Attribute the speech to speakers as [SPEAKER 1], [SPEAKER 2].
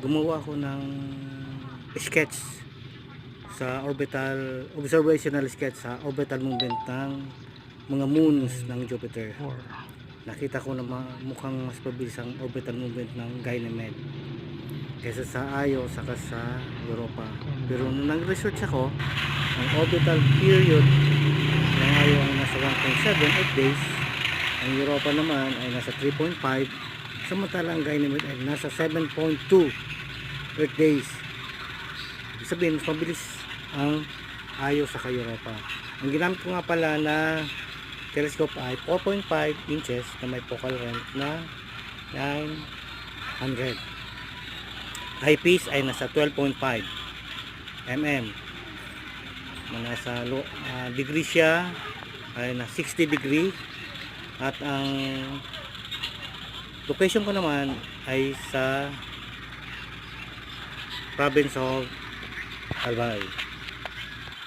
[SPEAKER 1] gumawa ako ng sketch sa orbital observational sketch sa orbital movement ng mga moons ng Jupiter. Nakita ko na mukhang mas pabilis ang orbital movement ng Ganymede kaysa sa Io saka sa Europa. Pero nung nag-research ako, ang orbital period ng Io ay nasa 1.7 Earth days, ang Europa naman ay nasa 3.5, samantalang ang Ganymede ay nasa 7.2 Earth days. Ibig sabihin, mas mabilis ang Io sa Europa. Ang ginamit ko nga pala na telescope ay 4.5 inches na may focal length na 900. Eyepiece ay nasa 12.5 mm. Na Nasa ah, degree siya ay na 60 degree at ang location ko naman ay sa province of Albay.